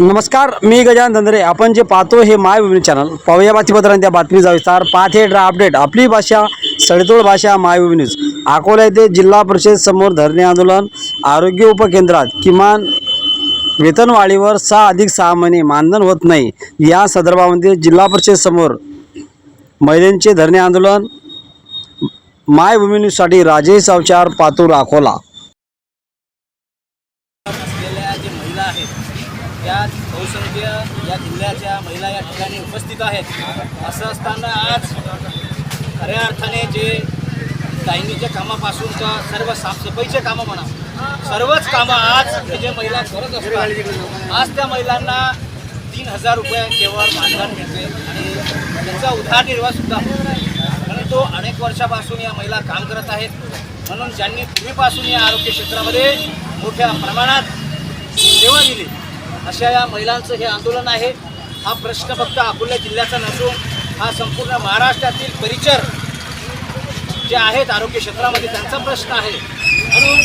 नमस्कार मी गजानन धंदरे. आपण जे पाहतो हे माय भूमी चॅनल पाहूया बातमीपत्रांनी त्या बातमीचा विस्तार. पाहते ड्रा अपडेट आपली भाषा सडेतोड भाषा माय न्यूज अकोला येथे जिल्हा परिषद समोर धरणे आंदोलन. आरोग्य उपकेंद्रात किमान वेतनवाढीवर सहा अधिक सहा महिने मानधन होत नाही. या संदर्भामध्ये जिल्हा परिषद समोर महिलांचे धरणे आंदोलन. माय न्यूजसाठी राजेश अवचार पातूर अकोला. असलेल्या जे महिला आहेत त्या बहुसंख्य या जिल्ह्याच्या महिला या ठिकाणी उपस्थित आहेत. असं असताना आज खऱ्या अर्थाने जे दायनीच्या कामापासून का सर्व साफसफाईचे कामं म्हणा सर्वच कामं आज हे जे महिला करत असतात आज त्या महिलांना तीन हजार रुपये केवळ मानधन मिळते आणि त्यांचा उदारनिर्वाहसुद्धा होत. नाही तो अनेक वर्षापासून या महिला काम करत आहेत. म्हणून ज्यांनी पूर्वीपासून या आरोग्य क्षेत्रामध्ये मोठ्या प्रमाणात सेवा दिली अशा या महिलांचं हे आंदोलन आहे. हा प्रश्न फक्त अकोला जिल्ह्याचा नसून हा संपूर्ण महाराष्ट्रातील परिचर जे आहेत आरोग्य क्षेत्रामध्ये त्यांचा प्रश्न आहे. म्हणून